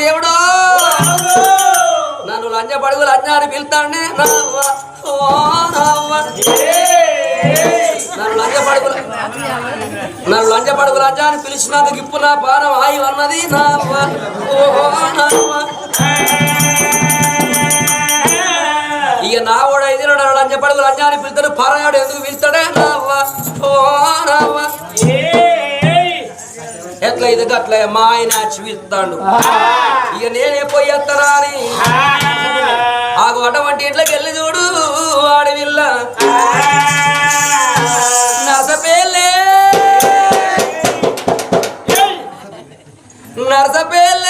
దేవుడు. నన్ను లంజ పడుగులు లంజ అని ఓ నన్ను లంజ పడుగులు నన్ను లంజ పడుగులు లంజ పిలిచినందుకు ఇప్పుడు నా పానం ఆయి అన్నది నా ఇక నా కూడా ఇది నన్ను లంజ పడుగులు లంజ పిలుతాడు. పరాయాడు ఎందుకు పిలుస్తాడే? నా ఓ నవ్వ. ఎట్లా ఇది అట్లా మా ఆయన వచ్చి పిలుస్తాడు ఇక నేనే పోయి ఎత్తరా అని ఆగు అటువంటి ఇంట్లోకి వెళ్ళి చూడు ఆడవిల్ల. నరసపేలే. నరసపేలే.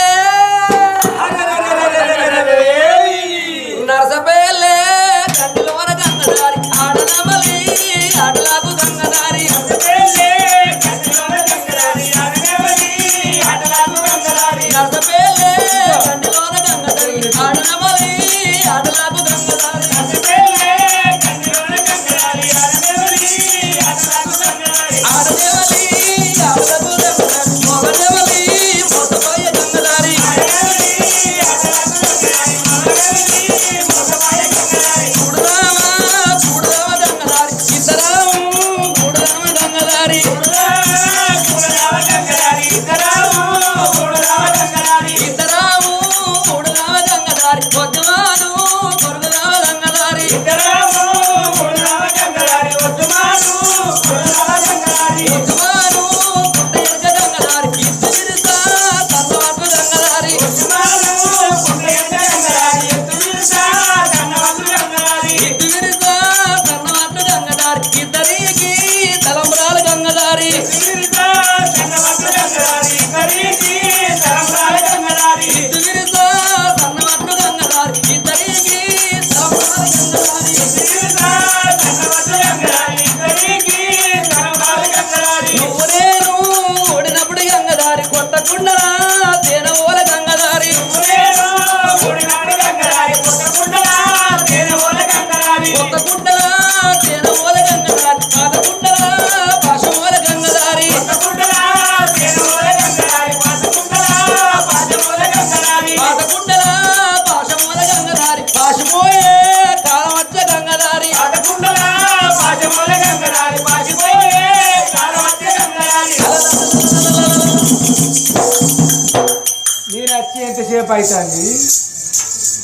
ఎంతసేపు అవుతుంది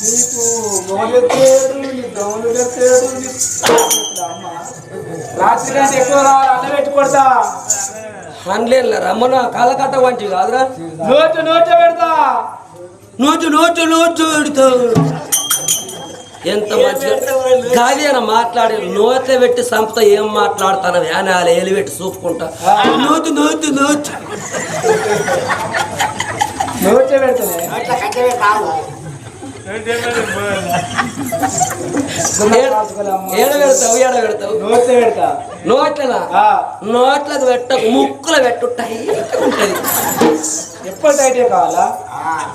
నీకు మొదలెత్తేడు నీ ఎత్తేడు రాత్రి కంటే ఎక్కువ కొడతా. రమ్మన కాలకట్ట వంటి కాదురా. నోటు నోటు పెడతా. నోచు నోచు నోచు పెడతావు ఎంత మంచిగా కాదేనా మాట్లాడి నోట్లే పెట్టి సంపత ఏం మాట్లాడతాను వ్యానాలు ఏలు పెట్టి చూపుకుంటా నోచు నోచు నోచు నోటే పెడతానే ఏడ పెడతావు ఏడ పెడతావు? నోటే పెడతా. నోట్లనా? ఆ, నోట్లకు పెట్టకు ముక్కులు పెట్టు టైట్గా ఉంటది. ఎప్పుడు టైటే కావాలా?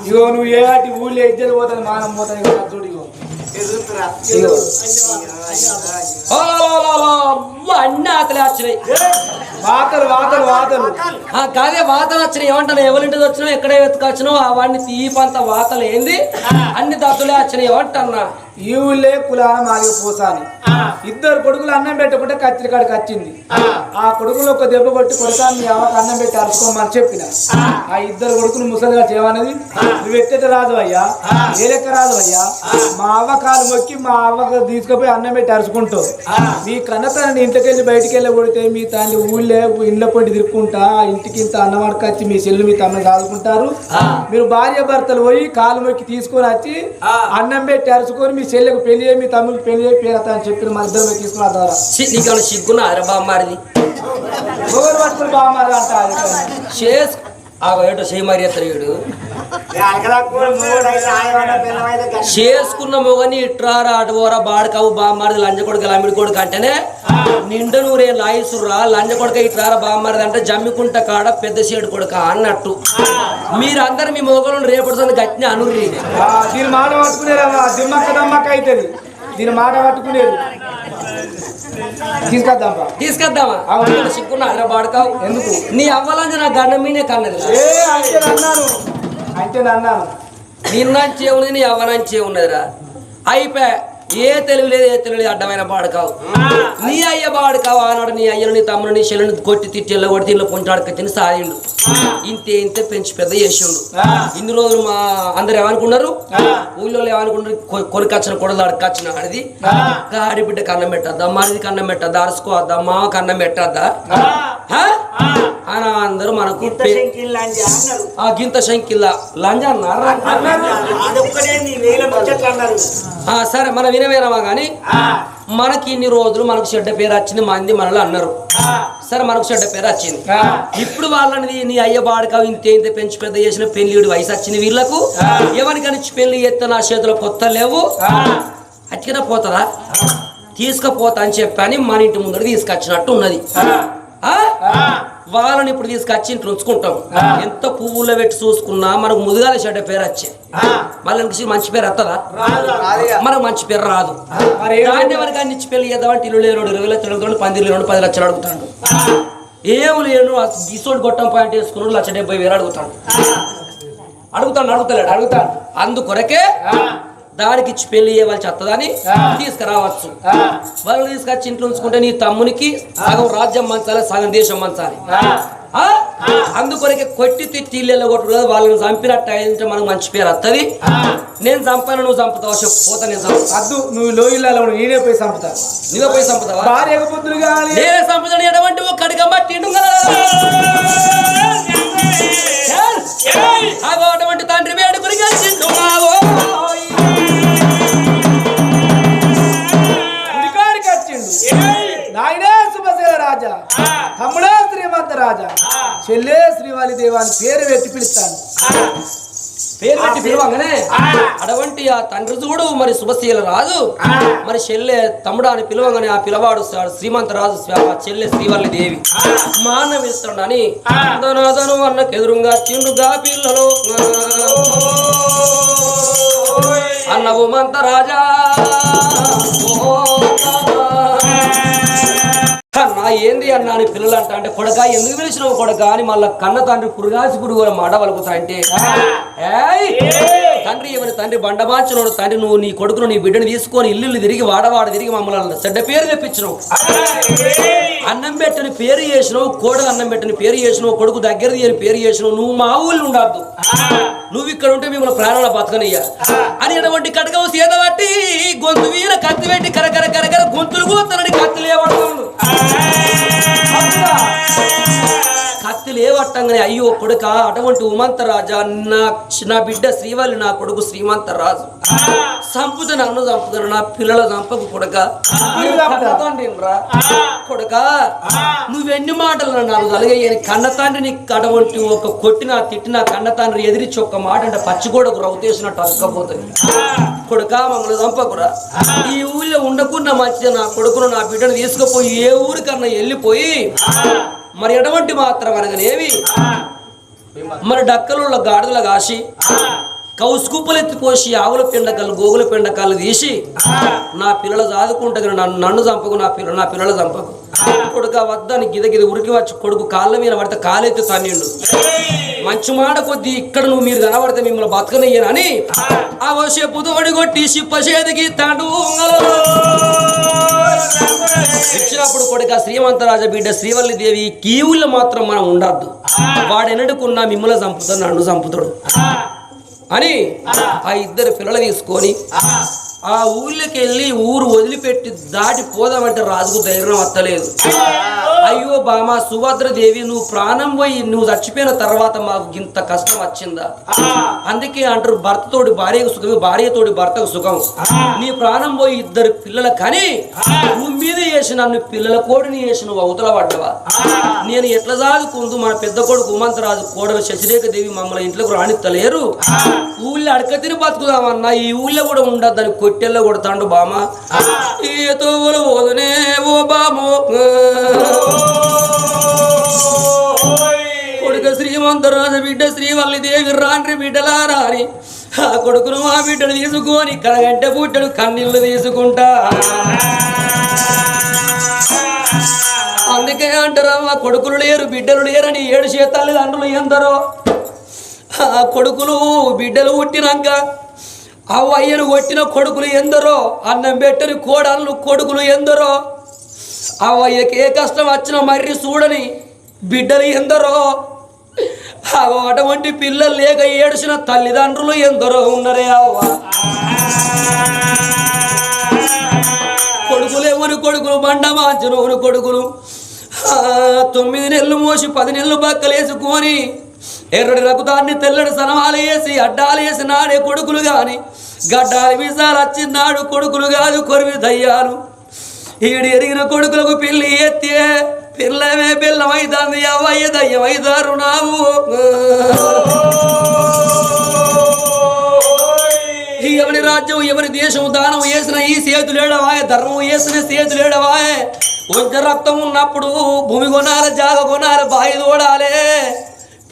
ఇగో నువ్వు ఏ వాటి ఊళ్ళో ఇద్దరు పోతాను మానం పోతాను నా చూడు అన్ని ఆకలి వచ్చినాయి వాతలు వాతలు వాతలు. ఆ కాదే వాతలు వచ్చినాయి ఏమంటాను ఎవరింటికి వచ్చినావు? ఎక్కడ ఎత్తుకొచ్చినావు అవన్నీ తీపంత వాతలు ఏంది? అన్ని దద్దులే వచ్చినాయి ఏమంటన్నా ఈ ఊళ్ళే కులాన మాదిగ పోసాని ఇద్దరు కొడుకులు అన్నం పెట్టకుంటే కత్తిరికాడికి వచ్చింది. ఆ. కొడుకులు ఒక దెబ్బ కొట్టి కొడతా మీ అన్నం పెట్టి అరుచుకోమని చెప్పిన. ఆ. ఇద్దరు కొడుకులు ముసలిగా చేయమన్నది నువ్వు ఎట్టేట రాదు అయ్యా ఏ లెక్క రాదు అయ్యా మా అవ్వ కాలు మొక్కి మా అవ్వకు తీసుకుపోయి అన్నం పెట్టి అరుచుకుంటావు. మీ కన్నతనని ఇంటికి వెళ్ళి బయటికి వెళ్ళి కొడితే మీ తండ్రి ఊళ్ళే ఇండ్ల పొంటి తిరుక్కుంటా ఆ ఇంటికి ఇంత అన్నం వచ్చి మీ చెల్లు మీ తమ్ముడు చదువుకుంటారు. మీరు భార్య భర్తలు పోయి కాలు మొక్కి తీసుకొని వచ్చి అన్నం పెట్టి అరుచుకొని మీ చెల్లెకు పెళ్ళి చేయి, మీ తమ్ముడికి పెళ్ళి చేయి పేరత అని చెప్పి మా ఇద్దరు తీసుకున్న ద్వారా. ఛీ, నీకేమైనా సిగ్గున్నా? అరే బామ్మారిది పట్టుకుని చేసు ఆగో ఏంటో చేయమరి ఎత్తలేడు చేసుకున్న మొగని ఇట్రారా అటువోరా బాడకావు బామ్మారిది లంజ కొడుకు లమ్మిడి కొడుకు అంటేనే నిండు నూరే లాయిసుర్రా లంజ కొడుక ఇట్రారా బామ్మారిది అంటే జమ్మికుంట కాడ పెద్ద చేడు కొడుక అన్నట్టు. మీరందరు మీ మొగలను రేపడుతుంది గట్టిని అనుర్రి. దీని మాట పట్టుకునేరమ్మా దిమ్మక్క దమ్మక్క అవుతుంది దీని మాట పట్టుకునేది తీసుకొద్దామా? అవును. సిగ్గున్నా అదరా బాడకావు ఎందుకు? నీ అవ్వాలని నా గండం మీనే కన్నది అన్నాను అంటే అన్నాను నిన్నంచే ఉన్నది నీ అవ్వనంచే ఉన్నదిరా. అయిపోయా ఏ తెలివి లేదు ఏ తెలివి లేదు అడ్డమైన బాడుకావు. నీ అయ్య బాడుకావు ఆనాడు నీ అయ్యను నీ తమ్ముడు నీ చెల్లెని కొట్టి తిట్టి ఇళ్ళ కొట్టి ఇళ్ళ తిని సాయిండు ఇంతే ఇంతే పెంచి పెద్ద చేసిండు. ఇన్ని రోజులు మా అందరు ఏమనుకున్నారు? ఊళ్ళో ఏమనుకున్నారు? కొ- కొరికచ్చిన కొడలు అడకచ్చిన ఆడిది. ఆడి బిడ్డ కన్నం పెట్టద్దా? మరిది కన్నం పెట్టద్దా? అరుసుకోవద్దా? మామ కన్నం పెట్టద్దా? అని అందరూ మనకు ఆ గింత శంకిల్ల. లంజ అన్నారా. సరే మన వినవేనమా కానీ మనకి ఇన్ని రోజులు మనకు చెడ్డ పేరు వచ్చింది మంది మనలో అన్నారు. సరే మనకు చెడ్డ పేరు వచ్చింది. ఇప్పుడు వాళ్ళని నీ అయ్య బాడక ఇంతే ఇంత పెంచి పెద్ద చేసిన పెళ్ళిడి వయసు వచ్చింది వీళ్ళకు. ఎవరికని పెళ్ళి ఎత్తే నా చేతిలో కొత్త లేవు? అట్టిగా పోతుందా? తీసుకపోతా అని చెప్పని మన ఇంటి ముందర తీసుకొచ్చినట్టు ఉన్నది? వాళ్ళని ఇప్పుడు తీసుకొచ్చి ఇంట్లో ఉంచుకుంటాం. ఎంత పువ్వుల్లో పెట్టి చూసుకున్నా మనకు ముదుగాల చెడ్డ పేరు వచ్చే మళ్ళీ మంచి పేరు వస్తుందా మనకు మంచి పేరు రాదు. దాన్ని ఎవరికి అన్ని ఇచ్చి పెళ్ళి చేద్దామంటే ఇల్లు లేరు ఇరవై లక్షలు అడుగుతాడు పందిరి లేడు పది లక్షలు అడుగుతాడు. ఏం లేను గిసోడు గొట్టం పాయింట్ వేసుకున్నాడు లక్ష డెబ్బై వేలు అడుగుతాడు. అడుగుతాడు అడుగుతలేడు అడుగుతాడు. అందుకొరకే దానికి ఇచ్చి పెళ్ళి చేయవలసి వస్తుందని తీసుకురావచ్చు. వాళ్ళు తీసుకొచ్చి ఇంట్లో ఉంచుకుంటే నీ తమ్మునికి సగం రాజ్యం మంచాలి సగం దేశం మంచాలి? అందుకొరకే కొట్టి తిట్టి ఇళ్ళలో కొట్టు కదా వాళ్ళని చంపినట్టు అయిందంటే మనకు మంచి పేరు వస్తుంది నేను చంపాను నువ్వు చంపుతావు? పోతా నేను చంపుతా. అద్దు నువ్వు లోయలలో నేనే పోయి చంపుతా. నువ్వే పోయి చంపుతావా? భార్య పొద్దులు కావాలి. నేనే చంపుతాను ఎటువంటి ఒక్కడిగా మట్టిండు అటువంటి తండ్రి వేడుకుని కలిసిండు చెల్లే శ్రీవాలి దేవాని పేరు పెట్టి పిలుస్తాను. పేరు పెట్టి పిలవంగానే అటువంటి ఆ తండ్రి చూడు మరి శుభశీల రాజు. మరి చెల్లె తమ్ముడు అని పిలవంగానే ఆ పిలవాడు శ్రీ- శ్రీమంత రాజు చెల్లె శ్రీవల్లి దేవి. మాన పిలుస్తాడు అని ఎదురుగా చిండుగా పిల్లలు. అన్నవు మంత రాజా. ఓ నా ఏంది అన్నా అని పిల్లలు అంట అంటే కొడక ఎందుకు పిలిచినావు కొడక అని మళ్ళా కన్న తండ్రి పురుగాసి పురుగు మాట వలుకుతా అంటే తండ్రి ఎవరి? తండ్రి బండమార్చినోడు తండ్రి నువ్వు నీ కొడుకును నీ బిడ్డను తీసుకొని ఇల్లు తిరిగి వాడవాడ తిరిగి మమ్మల్ని చెడ్డ పేరు తెప్పించినావు. అన్నం పెట్టని పేరు చేసినావు కోడలు అన్నం పెట్టని పేరు చేసినావు కొడుకు దగ్గర తీయని పేరు చేసినావు. నువ్వు మా ఊళ్ళు ఉండద్దు. నువ్వు ఇక్కడ ఉంటే మిమ్మల్ని ప్రాణాల బతకనయ్యా. అని అటువంటి కడకవు సీత పట్టి గొంతు వీర కత్తి పెట్టి కరకర కరకర గొంతులు తనని కత్తి లేవడుతుంది 갑시다. కత్తి లేవట్టంగానే అయ్యో కొడుక అటువంటి ఉమంత రాజా నా నా బిడ్డ శ్రీవల్లి నా కొడుకు శ్రీమంత రాజు సంపుత నన్ను చంపుతాను నా పిల్లల చంపకు కొడుక. చంపుతారా? కొడుక. నువ్వెన్ని మాటలు నన్ను అలగయ్యని కన్న తండ్రి నీకు అటువంటి ఒక కొట్టిన తిట్టిన కన్న తండ్రి ఎదిరించి ఒక్క మాట అంటే పచ్చిగోడకు రవ్వుతేసినట్టు అరకపోతుంది కొడుక మమ్మల్ని చంపకురా. ఈ ఊళ్ళో ఉండకుండా మంచిది నా కొడుకును నా బిడ్డను తీసుకుపోయి ఏ ఊరికన్నా వెళ్ళిపోయి మరి ఎటువంటి మాత్రం అనగానేవి మరి డక్కలుള്ള గాడిదల కాసి కౌసుకుప్పలు ఎత్తిపోసి ఆవుల పిండకాలు గోగుల పిండకాలు తీసి నా పిల్లలు చదువుకుంటే నన్ను నన్ను చంపకు నా పిల్ల నా పిల్లలు చంపకు. కొడుక వద్దని గిద గిద ఉరికి వచ్చి కొడుకు కాళ్ళ మీద పడితే కాలెత్తి తన్నిండు. మంచి మాట కొద్దీ ఇక్కడ నువ్వు మీరు కనబడితే మిమ్మల్ని బతకనయ్యానని ఆ వచ్చే పుదోడి కొట్టి సిప్పసేదికి తాడు ఇచ్చినప్పుడు కొడుక శ్రీమంతరాజ బిడ్డ శ్రీవల్లి దేవి కీవుల్లో మాత్రం మనం ఉండద్దు. వాడెనడుకున్నా మిమ్మల్ని చంపుతాడు నన్ను చంపుతాడు. అని ఆ ఇద్దరు పిల్లలు తీసుకొని ఆ ఊళ్ళకి వెళ్ళి ఊరు వదిలిపెట్టి దాటి పోదామంటే రాజుకు ధైర్యం వత్తలేదు అయ్యో బామా సుభద్రదేవి నువ్వు ప్రాణం పోయి నువ్వు చచ్చిపోయిన తర్వాత మాకు ఇంత కష్టం వచ్చిందా? అందుకే అంటారు భర్తతోటి భార్యకు సుఖం భార్యతోటి భర్తకు సుఖం. నీ ప్రాణం పోయి ఇద్దరు పిల్లల కానీ నువ్వు మీద చేసి నన్ను పిల్లల కోడిని చేసి నువ్వు అవతల పడ్డవా? నేను ఎట్లా సాదుకుందు మన పెద్ద కొడుకు ఉమంతరాజు కోడలు శశిరేఖ దేవి మమ్మల్ని ఇంట్లోకి రాణిత్తలేరు ఊళ్ళో అడక తిని బతుకుదామన్నా ఈ ఊళ్ళో కూడా ఉండద్దని కొట్టెల్లో కొడతాండు బామ ఈ తోవులు వదనే ఓ బామో కొడుకు శ్రీమంతరాజు బిడ్డ శ్రీవల్లి దేవి రాండ్రి బిడ్డలా రారి ఆ కొడుకును ఆ బిడ్డను తీసుకొని కడగంట పుట్టడు కన్నీళ్ళు తీసుకుంటా. అందుకే అంటారు మా కొడుకులు లేరు బిడ్డలు లేరని ఏడు చేతల్లి తండ్రులు ఎందరో. ఆ కొడుకులు బిడ్డలు పుట్టినాక అవ్వయ్యను కొట్టిన కొడుకులు ఎందరో? అన్నం పెట్టని కోడళ్ళు కొడుకులు ఎందరో? అవ్వయ్యకి ఏ కష్టం వచ్చినా మర్రి చూడని బిడ్డలు ఎందరో? అటువంటి పిల్లలు లేక ఏడ్చిన తల్లిదండ్రులు ఎందరో ఉన్నరే అవ్వ. కొడుకులేమని కొడుకులు బండమాంచనోని కొడుకులు. తొమ్మిది నెలలు మోసి పది నెలలు బక్కలేసుకొని ఎర్రడి రకుతాన్ని తెల్లటి సనమాలు వేసి అడ్డాలు వేసి నాడే కొడుకులు కానీ గడ్డాలు మీసాలు వచ్చినాడు కొడుకులు కాదు కొరివి దయ్యాలు. ఈడు ఎరిగిన కొడుకులకు పిల్లి ఎత్తే పిల్లమే పిల్లమైతుంది అవయ్య దయ్యమైదారు నావు ఈ ఎవరి రాజ్యం ఎవరి దేశం దానం వేసిన ఈ సేతులేడవాయే ధర్మం వేసిన సేతులేడవాయే. కొంచెం రక్తం ఉన్నప్పుడు భూమి కొనాలి జాగ కొనాలి బాయి తోడాలి.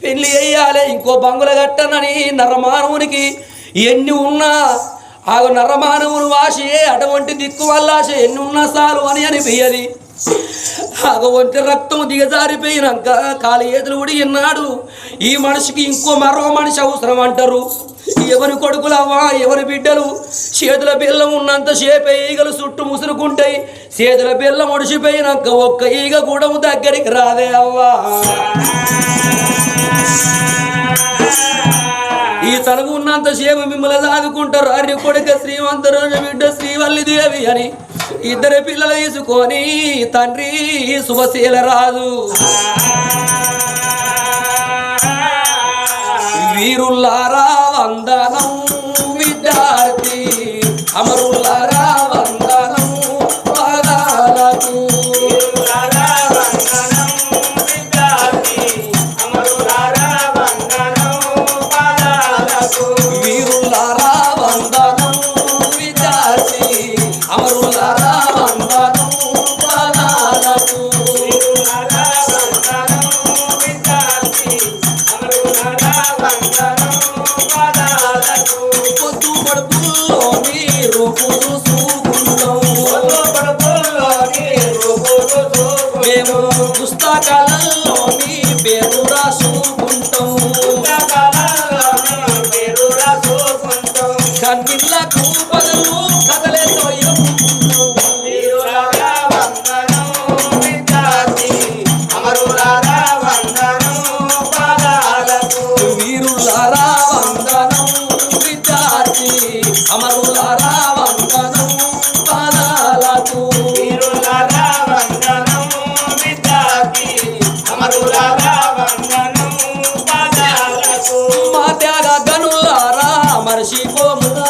పెళ్ళి వేయాలి ఇంకో బంగుల కట్టనని నరమానవునికి ఎన్ని ఉన్నా ఆ నరమానవుని వాసే అటువంటి దిక్కు వల్ల ఎన్ని ఉన్నా చాలు అని అనిపించది అగవంటి రక్తం దిగజారిపోయినాక కాలి ఏదులు ఉడిగినాడు ఈ మనిషికి ఇంకో మరో మనిషి అవసరం అంటారు. ఎవరి కొడుకులవ్వా ఎవరి బిడ్డలు? చేతుల బెల్లం ఉన్నంత సేపే ఈగలు చుట్టూ ముసురుకుంటాయి. చేతుల బెల్లం ఒడిసిపోయినాక ఒక్క ఈగ కూడా దగ్గరికి రాదే అవ్వా. ఈ తనకు ఉన్నంత సేపు మిమ్మల్ని సాదుకుంటారు అర్రి కొడుక శ్రీమంతరాజ బిడ్డ శ్రీవల్లి దేవి అని ఇద్దరు పిల్లలు తీసుకొని తండ్రి శుభశీల రాజు. వీరుల్లారా వందనం విద్యార్థి అమరుల్లారా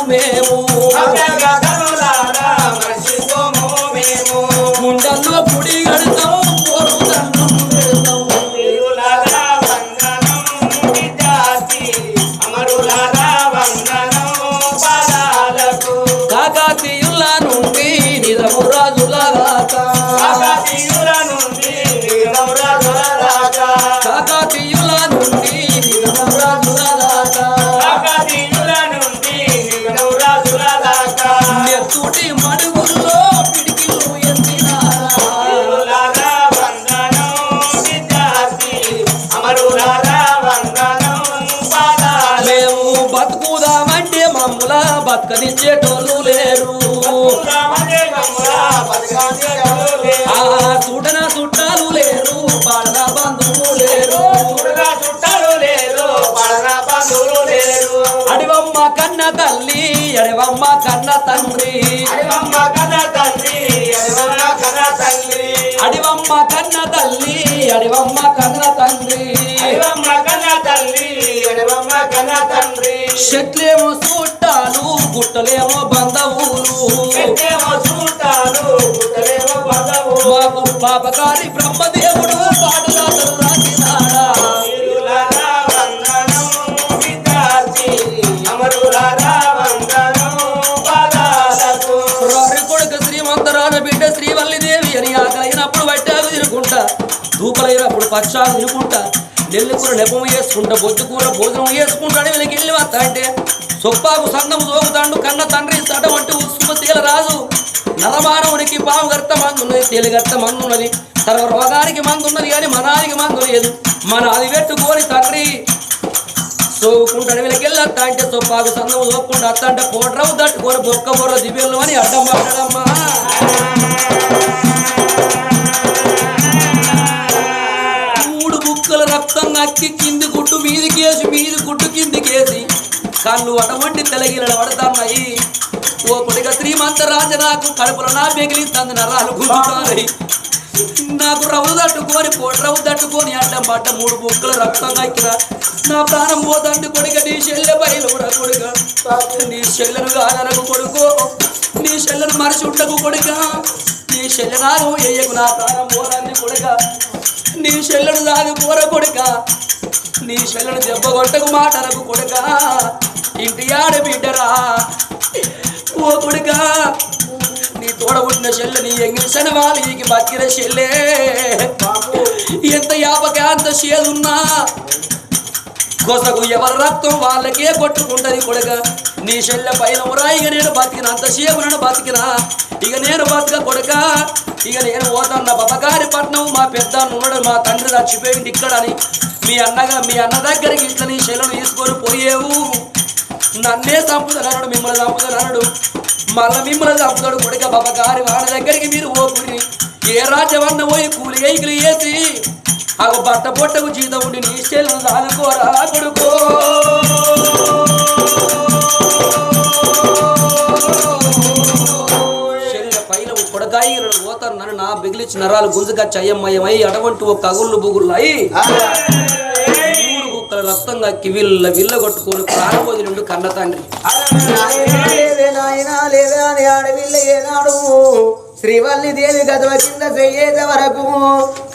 meu కన్న తల్లి అడివమ్మ కన్న తండ్రి. అడివమ్మ కన్న తల్లి అడివమ్మ కన్న తండ్రి. చెట్లేమో చుట్టాలు గుట్టలేమో బంధువులు. మాకు పాపకారి బ్రహ్మదేవుడు పాడుదాతలు దూపలైనప్పుడు తినుకుంటా నెల్లి కూర నెపము వేసుకుంటా బొద్దు కూర భోజనం వేసుకుంటాడు వీళ్ళకి వెళ్ళి వస్తా అంటే సొప్పాకు సంగము సోగుతాండు కన్న తండ్రి సటవంటి ఉత్సుమశీల రాజు. నరమానవునికి పాము గర్త మందున్నది తేలిగర్త మందున్నది సర్వ రోగానికి మందున్నది కానీ మనానికి మందు లేదు. మన అది పెట్టుకొని తండ్రి సోకుంటాడు అడవిలకెళ్ళి అత్త అంటే సొప్పాకు సందము సోకుండా అత్త అంటే పోట్రవు తట్టుకొని బొక్క బొర్ర దిబిల్లు అని అడ్డం పట్టడమ్మా నక్కి అక్కి కింది గుట్టు వేసి మీది గుట్టు కిందికేసి. కళ్ళు అటువంటి తెలగిల పడతాన్నాయి ఓ కొడిగా శ్రీమంత రాజ నాకు కడుపులో నా మిగిలింది నరాలు గుంజుతాయి నాకు రవ్వు తట్టుకొని రవ్వు తట్టుకొని అడ్డం పడ్డ మూడు బుక్కలు రక్తం దక్కిన నా ప్రాణం పోతండి కొడుక నీ చెల్లె బయలు కొడుక. నీ చెల్లెను కాదనకు కొడుకో. నీ చెల్లెను మరచి ఉండకు కొడుక. నీ చెల్లె నాకు వేయకు నా ప్రాణం పోదండి కొడుక. నీ చెల్లెను దాని కూర కొడుక. నీ చెల్లెను దెబ్బ కొట్టకు మాటలకు కొడుక. ఇంటి ఆడ బిడ్డరా ఓ కొడుక. నీ తోడ పుట్టిన చెల్లె నీ ఎంగిలిసిన నీకు బతికిన చెల్లె. ఎంత యాపక అంత చేదున్నా. కొసకు ఎవరి రక్తం వాళ్ళకే కొట్టుకుంటది కొడుక. నీ చెల్లె పైన ఉరాయిగా నేను బతికిన అంత సేపు నన్ను బతికినా. ఇక నేను బతక కొడక ఇక నేను పోతాను బబగారి పట్నం మా పెద్ద ఉన్నాడు మా తండ్రి చచ్చిపోయింది ఇక్కడని. మీ అన్నగా మీ అన్న దగ్గరికి ఇట్లా నీ తీసుకొని పోయేవు. నన్నే చంపుతున్నాడు మిమ్మల్ని చంపుతున్నాడు మళ్ళీ మిమ్మల్ని చంపుతాడు కొడుక బబగారి వాడి దగ్గరికి మీరు ఓపుని ఏ రాజ్యవన్న పోయి కూలి ఎయికిలు వేసి ఆ బట్ట పొట్టకు జీతం ఉండి నీ చెల్లెను దానుకోరా కొడుకో. బిగిలిచ్చి నరాలు గుంజుగా చయ్యమయమై అటువంటి ఒక అగుళ్ళు బుగుళ్ళయి. మూడు కుక్కల రక్తంగా కివిల్ల విల్ల కొట్టుకొని ప్రాణపోది నుండి కన్న తండ్రి. నాయనా లేవే నాయనా లేవే అని ఆడవిల్ల ఏనాడు శ్రీవల్లి దేవి గదవ కింద చెయ్యేద వరకు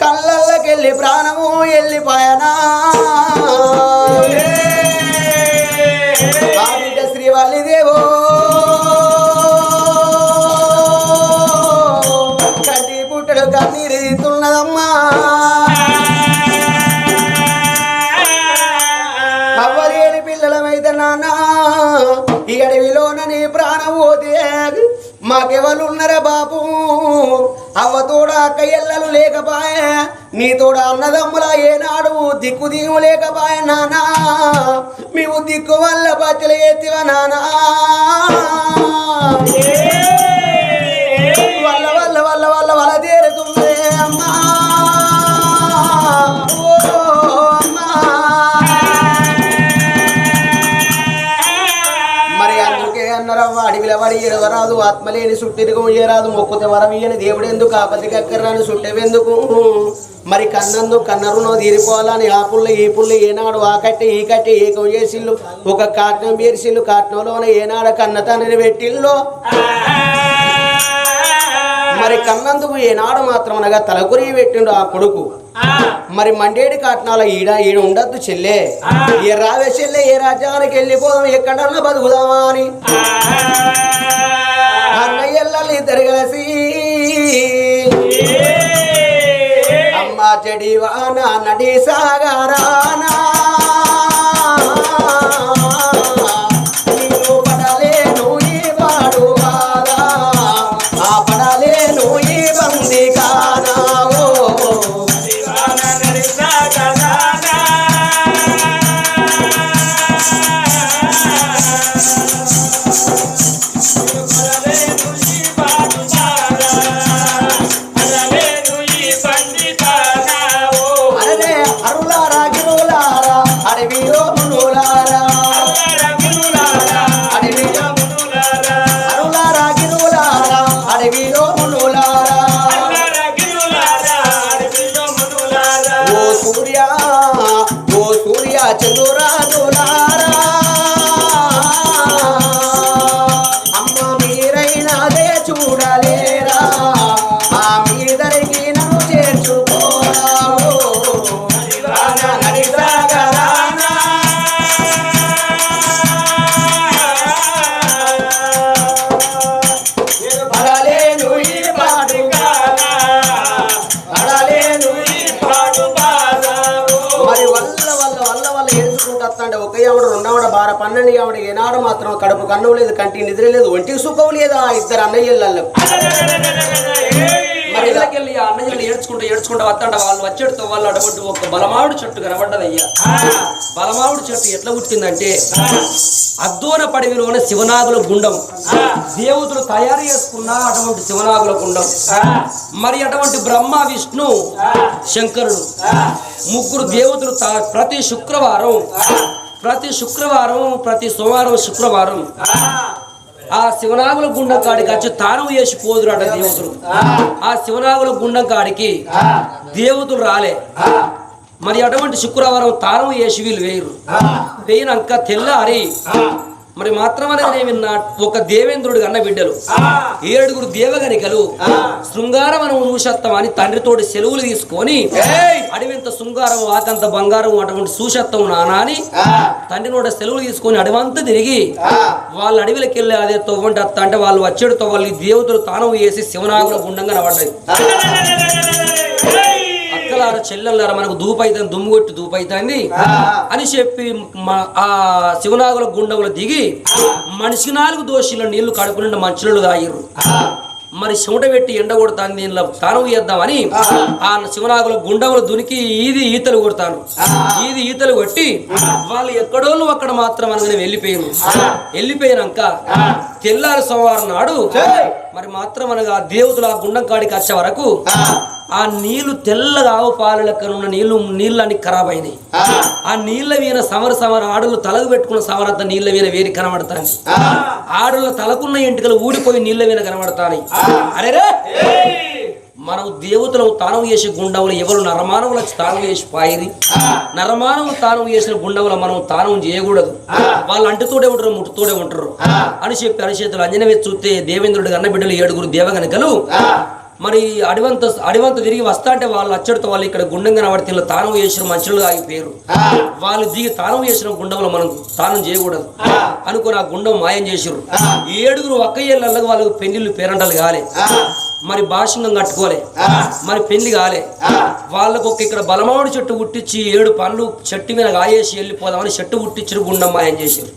కళ్ళల్లకెళ్ళి ప్రాణము వెళ్ళిపోయనా ఆ బిడ్డ శ్రీవల్లి దేవో అవ్వతోడ తోడ అక్క ఎల్లలు లేకపాయే నీ అన్నదమ్ముల ఏనాడు దిక్కు దిగు లేకపాయ నానా. మేము దిక్కు వల్ల బచ్చలు ఎత్తివ నానా. అన్నారవ్వ అడవిల ఎడవరాదు ఆత్మలేని సుట్టిరుగు ఏరాదు మొక్కుతే వరం దేవుడు ఎందుకు ఆపతి అక్కర్రాని సుట్టెవెందుకు? మరి కన్నందు కన్నరునో తీరిపోవాలని ఆ పుల్ల ఈ పుల్ల ఏనాడు ఆ కట్టి ఈ కట్టి ఏకం చేసిల్లు. ఒక కాట్నం బీర్సిల్లు కాట్నంలోనే ఏనాడు కన్న తండ్రిని పెట్టిల్లు. మరి కన్నందుకు ఏనాడు మాత్రం అనగా తలకురి పెట్టిండు ఆ కొడుకు. మరి మండేడి కాట్నాల ఈడ ఈడ ఉండద్దు చెల్లే. ఏ రావే చెల్లె ఏ రాజ్యానికి వెళ్ళిపోదాం ఎక్కడన్నా బతుకుదామా అని. అన్నయ్యల్లు ఇద్దరు కలిసి అమ్మ చెడివాన నడి సాగరానా. పన్నెండు ఆవిడ ఏనాడు మాత్రం కడుపు కన్నం లేదు కంటి నిద్ర లేదు ఒంటికి సుఖం లేదు ఆ ఇద్దరు అన్నయ్యలకు మరి ఇళ్ళకెళ్ళి ఆ అన్నయ్యలు ఏడ్చుకుంటూ ఏడ్చుకుంటూ వస్తాడు వాళ్ళు వచ్చేటితో వాళ్ళు అటువంటి ఒక బలమావుడు చెట్టు కనబడ్డదయ్యా. బలమావుడు చెట్టు ఎట్లా పుట్టిందంటే అద్దోన పడవిలోని శివనాగుల గుండం. దేవతలు తయారు చేసుకున్న అటువంటి శివనాగుల గుండం. మరి అటువంటి బ్రహ్మ విష్ణు శంకరుడు ముగ్గురు దేవతలు ప్రతి శుక్రవారం ప్రతి శుక్రవారం ప్రతి సోమవారం శుక్రవారం. ఆ శివనాగుల గుండం కాడికి వచ్చి తానం వేసి పోదురాట దేవతలు. ఆ శివనాగుల గుండం కాడికి దేవతలు రాలే. మరి అటువంటి శుక్రవారం తానం వేసి వీళ్ళు వేయరు. వేయినాక తెల్లారి మరి మాత్రం అనేది నేను విన్నా ఒక దేవేంద్రుడు అన్న బిడ్డలు. ఏడుగురు దేవగనికలు శృంగారం అని చూసత్తం అని తండ్రితోటి సెలవులు తీసుకొని అడవింత శృంగారం ఆకంత బంగారం అటువంటి సూషత్వం నానా అని తండ్రి నోట సెలవులు తీసుకొని అడవంతా తిరిగి వాళ్ళ అడవిలోకి వెళ్ళి అదే తవ్వంటే అత్త అంటే వాళ్ళు వచ్చేడు తవ్వాలి ఈ దేవతలు తానం వేసి శివనాగుల గుండంగా నవ్వండి అక్కలార చెల్లెల్లార మనకు దూపైతుంది దుమ్ము కొట్టి దూపైతుంది అని చెప్పి ఆ శివనాగుల గుండంలో దిగి మనిషి నాలుగు దోషుల నీళ్ళు కడుపు నిండా మంచులు తాగిర్రు మరి చెమట పెట్టి ఎండ కొడతాను దీనిలో తానం చేద్దామని ఆ. శివనాగుల గుండంలో దునికి ఈది ఈతలు కొడతాను ఈది ఈతలు కొట్టి వాళ్ళు ఎక్కడోళ్ళు అక్కడ మాత్రం అనగానే వెళ్ళిపోయారు వెళ్ళిపోయినాక తెల్లారి సోమవారం నాడు మరి మాత్రం అనగా దేవతలు ఆ గుండం కాడికి వచ్చే వరకు ఆ నీళ్ళు తెల్లగా ఆవు పాల లెక్కన ఉన్న నీళ్ళు నీళ్ళని ఖరాబ్ అయినాయి. ఆ. నీళ్ళ వీన సమర సమర ఆడులు తలకు పెట్టుకున్న సమరంత నీళ్ళ వీన వేరి కనబడతాయి ఆడుల తలకున్న ఎంటికలు ఊడిపోయి నీళ్ళ వీన కనబడతాయి అరే రే మనం దేవతలు తానం చేసే గుండములు ఎవరు నరమానవులు తానం చేసి పాయిరి? నరమానవులు తానం చేసిన గుండములు మనం తానం చేయకూడదు. వాళ్ళు అంటుతోడే ఉంటారు ముట్టుతోడే ఉంటారు. అని చెప్పి అరిచేతులు అంజనవే చూస్తే దేవేంద్రుడు అన్న బిడ్డలు ఏడుగురు దేవగనికలు మరి అడివంత అడివంత తిరిగి వస్తా అంటే వాళ్ళు అచ్చడితో వాళ్ళు ఇక్కడ గుండం కనబడితే ఇలా తానం చేసిన మనుషులు ఆగిపోయారు వాళ్ళు దిగి తానం చేసిన గుండంలో మనం తానం చేయకూడదు. అనుకుని ఆ గుండం మాయం చేసిర్రు. ఏడుగురు ఒక్క ఏళ్ళకి వాళ్ళకు పెళ్ళిళ్ళు పేరంటలు కాలే. మరి భాషంగం కట్టుకోలే మరి పెళ్ళి కాలే వాళ్ళకు ఒక ఇక్కడ బలమావుడి చెట్టు పుట్టించి ఏడు పండ్లు చెట్టు మీద కాయేసి వెళ్ళిపోదామని చెట్టు పుట్టించిన గుండం మాయం చేశారు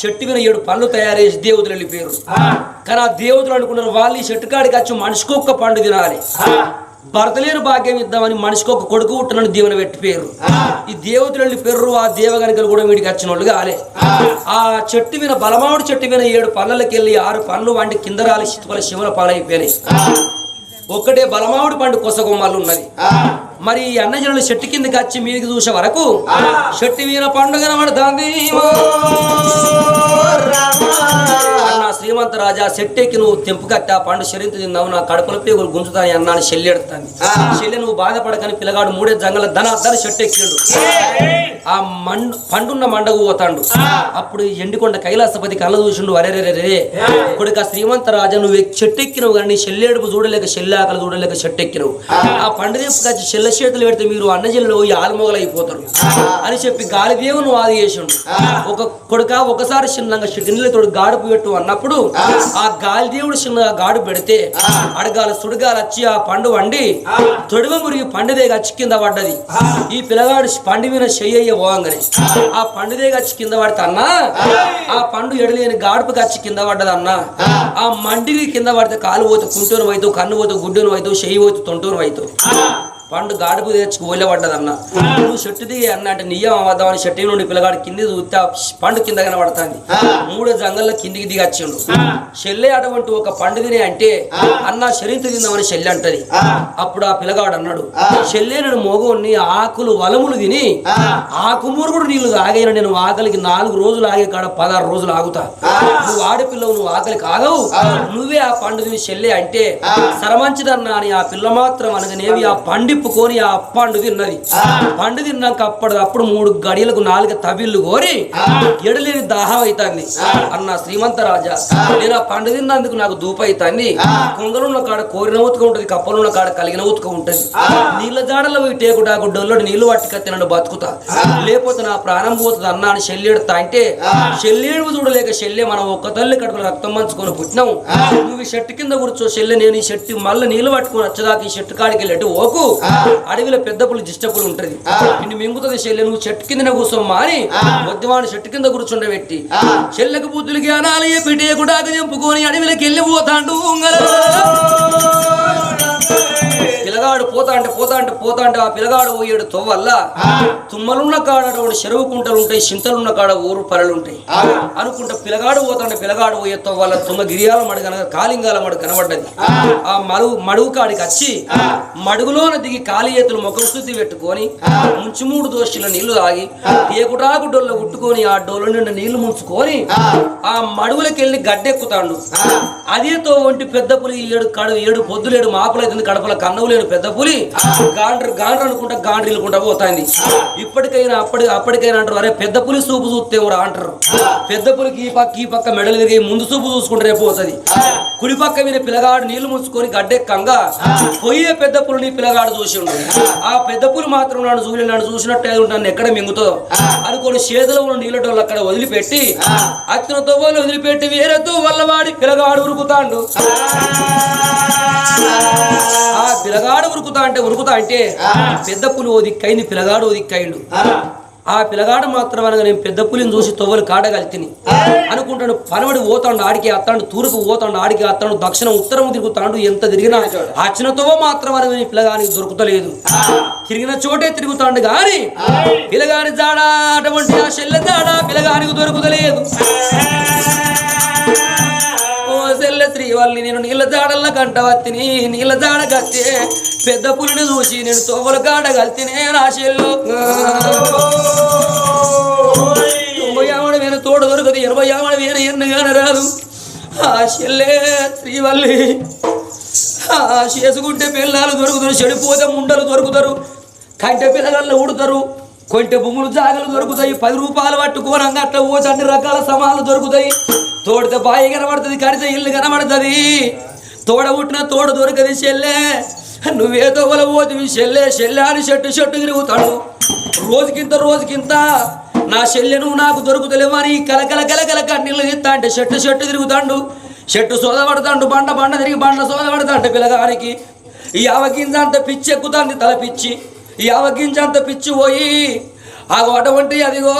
చెట్టు మీద ఏడు పండ్లు తయారు చేసి దేవతలు వెళ్ళిపోయారు కానీ ఆ దేవతలు అనుకున్నారు వాళ్ళు ఈ చెట్టు కాడికి వచ్చి మనిషికి ఒక్క పండు తినాలి. భర్తలేని భాగ్యం ఇద్దామని మనిషికి ఒక కొడుకు పుట్టనని దీవెన పెట్టిపోయారు ఈ దేవతలు వెళ్ళిపోయారు ఆ దేవగనికలు కూడా వీడికి వచ్చిన వాళ్ళు కాలే. ఆ. చెట్టు మీద బలమావుడి చెట్టు మీద ఏడు పళ్ళకి వెళ్ళి ఆరు పండ్లు వంటి కింద రాలి చిత్తుపల శివల పాలైపోయినాయి. ఒక్కటే బలమావుడి పండు కొసగొమ్మలు ఉన్నది. మరి ఈ అన్నజనులు చెట్టు కిందకి వచ్చి మీదకి చూసే వరకు చెట్టు మీద పండు కనబడుతుంది అన్న శ్రీమంత రాజా చెట్టెక్కి నువ్వు తెంపు కట్టి ఆ పండు శరీరం తిన్నావు నా కడుపుల పేగులు గుంజుతాయి అన్నాను చెల్లి ఎడుతాను చెల్లి నువ్వు బాధపడకని పిల్లగాడు మూడే జంగల ధన ధన చెట్టెక్కిండు ఆ మండు పండున్న మండకు పోతాడు. అప్పుడు ఎండికొండ కైలాసపతి కళ్ళ చూసిండు అరే రే రే కొడుక శ్రీమంత రాజా నువ్వు చెట్టెక్కినవు కానీ చెల్లెడుపు చూడలేక చెల్లి ఆకలి చూడలేక చెట్టెక్కినవు. ఆ. పండు తెంపుకొచ్చి చెల్ల చేతులు పెడితే మీరు అన్నజల్లు ఈ ఆల్మొగలు అయిపోతారు అని చెప్పి గాలిదేవును వాది చేసిండు. ఒక కొడుక ఒకసారి చిన్నగా గిన్నెలతోడు గాడుపు పెట్టు అన్నప్పుడు ఆ. గాలిదేవుడు చిన్నగా గాడు పెడితే అడగాల సుడిగాలు వచ్చి ఆ పండు వండి తొడిమ మురిగి పండుదే గచ్చి కింద పడ్డది. ఈ పిల్లగాడు పండు మీద చెయ్య పోవంగానే ఆ. పండుదే గచ్చి కింద పడితే అన్నా ఆ పండు ఎడలేని గాడుపు గచ్చి కింద పడ్డది అన్నా ఆ మండికి కింద పడితే కాలు పోతే కుంటూరు వైతు కన్ను పోతే గుడ్డును వైతు చెయ్యి పోతే తొంటూరు వైతు పండు గాడుపు తెచ్చి ఓలేపడ్డదన్న నువ్వు చెట్టు దిగి అన్న అంటే నియ్యం అవద్దామని చెట్టు నుండి పిల్లగాడు కింది చూస్తే పండు కింద కనబడుతుంది. మూడో జంగల్లో కిందికి దిగి వచ్చిండు. చెల్లె అటువంటి ఒక పండు తినే అంటే అన్న శరీరం తిందామని చెల్లె అంటది. అప్పుడు ఆ పిల్లగాడు అన్నాడు చెల్లె నేను మోగోని ఆకులు వలములు తిని ఆకుమూరుగుడు నీళ్ళు తాగైన నేను ఆకలికి నాలుగు రోజులు ఆగే కాడ పదహారు రోజులు ఆగుతా. నువ్వు ఆడపిల్లవు నువ్వు ఆకలికి ఆగవు. నువ్వే ఆ పండు తిని చెల్లె అంటే సరమంచిదన్నా అని ఆ పిల్ల మాత్రం అనగనేవి ఆ పండిప్పుకొని ఆ పండు తిన్నది. పండు తిన్నాక అప్పుడు అప్పుడు మూడు గడియలకు నాలుగు తవిళ్ళు కోరి ఎడలేని దాహం అవుతుంది అన్న శ్రీమంత రాజా నేను ఆ పండు తిన్నందుకు నాకు దూప అవుతుంది కొంగలున్న కాడ కోరిన ఉతుక ఉంటది కప్పలున్న కాడ కలిగిన ఉతుక ఉంటది. నీళ్ళ జాడలో టేకుడాకు డొల్లడు నీళ్ళు పట్టుకత్తి నన్ను బతుకుతా. లేకపోతే నా ప్రాణం పోతుంది అన్న అని చెల్లెడుతా అంటే చెల్లెడు చూడలేక చెల్లె మనం ఒక్క తల్లి కడుపులో రక్తం మంచుకొని పుట్టినాం. నువ్వు ఈ చెట్టు కింద కూర్చో చెల్లె నేను ఈ చెట్టు మళ్ళీ నీళ్ళు పట్టుకొని వచ్చేదాకా ఈ చెట్టు కాడికి వెళ్ళి ఓకు అడవిలో పెద్ద పులు జిష్టపులు ఉంటది. నిన్ను మింగుతుంది చెల్లె నువ్వు చెట్టు కింద కూర్చోమ్మా అని వద్దువాని చెట్టు కింద కూర్చుండబెట్టి చెల్లెకు బుద్ధులు జ్ఞానాలు ఏ పిటే కూడా చెంపుకొని అడవిలోకి వెళ్ళిపోతాండు పిల్లగాడు పోతా అంటే పోతా అంటే పోతా అంటే ఆ పిల్లగాడు పోయేడు తొవ్వల్ల తుమ్మలున్న కాడ చెరువు కుంటలు ఉంటాయి చింతలున్న కాడ ఊరు పరలు ఉంటాయి. అనుకుంటా పిల్లగాడు పోతాంటే పిల్లగాడు పోయే తొవ్వల్ల తుమ్మ గిరియాల మడు కన కాలింగాల మడు కనబడ్డది. ఆ. మడుగు మడుగు కాడికి వచ్చి మడుగులోన దిగి కాలి చేతులు ముఖం శుద్ధి పెట్టుకొని ముంచి మూడు దోషుల నీళ్ళు తాగి ఏకుటాకు డొల్ల ఉట్టుకొని ఆ డొల్ల నిండా నీళ్ళు ముంచుకొని ఆ. మడుగులకి వెళ్ళి గడ్డెక్కుతాడు. అదేతో ఒంటి పెద్ద పులి ఏడు కడు ఏడు పొద్దులేడు మాపులైతుంది కడపల కన్నవు లేడు పెద్ద పులి. గాండ్రు గాండ్రు అనుకుంటా గాండ్రు ఇల్లుకుంటా పోతాంది. ఇప్పటికైనా అప్పటి అప్పటికైనా అంటారు అరే పెద్ద పులి చూపు చూస్తే కూడా అంటారు? పెద్ద పులికి ఈ పక్క ఈ పక్క మెడలు తిరిగి ముందు చూపు చూసుకుంటే రేపు పోతుంది. కుడి పక్క మీద పిల్లగాడు నీళ్ళు ముంచుకొని గడ్డెక్కంగా పోయే పెద్ద పులిని పిల్లగాడు చూసి ఉంటుంది ఆ పెద్ద పులి మాత్రం నన్ను చూసి నన్ను చూసినట్టే ఉంటాను ఎక్కడ మింగుతో అనుకోని చేతిలో ఉన్న నీళ్ళటోళ్ళు అక్కడ వదిలిపెట్టి అతను తవ్వలు వదిలిపెట్టి వేరే వల్లవాడి పిల్లగాడు ఉరుకుతాడు. ఆ పిల్లగాడు ఉరుకుతా అంటే ఉరుకుతా అంటే పెద్ద పులి ఓ దిక్కైంది పిల్లగాడు ఓ దిక్కైండు ఆ. పిల్లగాడు మాత్రం అనగా నేను పెద్ద పులిని చూసి తొవ్వలు కాడగలితిని అనుకుంటాడు పనవడి పోతాడు ఆడికి అత్తాడు తూర్పు పోతాడు ఆడికి అత్తాడు దక్షిణ ఉత్తరం తిరుగుతాడు ఎంత తిరిగినా అచ్చిన తొవ్వ మాత్రం అనగా నీ పిల్లగానికి దొరుకుతలేదు తిరిగిన చోటే తిరుగుతాడు గాని పిల్లగాని జాడ అటువంటి ఆ చెల్లె జాడ పిల్లగానికి దొరుకుతలేదు ఓ శ్రీవల్లి నేను నీళ్ళ జాడల్లా కంట వత్తిని నీళ్ళ జాడ కత్తే పెద్ద పులిని చూసి నేను తోవల కాడ కల్తినే నా తొంభై ఆవిడ వేరే తోడు దొరకదు ఇరవై ఆవిడ వేరే ఎన్నగానే రాదు. ఆశల్లే శ్రీవల్లి చేసుకుంటే పిల్లలు దొరుకుతారు చెడిపోతే ముండలు దొరుకుతారు కంటె పిల్లగల్లో ఉడతారు కొంటె భూములు జాగలు దొరుకుతాయి పది రూపాయలు పట్టుకోనంగా అట్లా పోతే అన్ని రకాల సమాలు దొరుకుతాయి. తోడితే బాయి కనబడుతుంది కడితే ఇల్లు కనబడుతుంది. తోడ పుట్టిన తోడు దొరకది చెల్లె. నువ్వేదో వల పోతివి చెల్లె చెల్లె అని చెట్టు చెట్టు తిరుగుతాడు రోజుకింత రోజుకింత నా చెల్లెను నాకు దొరుకుతలేమని కలకల కలకల కన్నీళ్ళు ఇస్తా అంటే చెట్టు చెట్టు తిరుగుతాడు. చెట్టు సోద పడతాడు బండ బండ తిరిగి బండ సోద పడతాడు పిల్లగానికి. ఈ అవగింజ అంత పిచ్చి ఎక్కుతాంది తల పిచ్చి. ఈ అవగింజ అంత పిచ్చి పోయి ఆ అటువంటి అదిగో.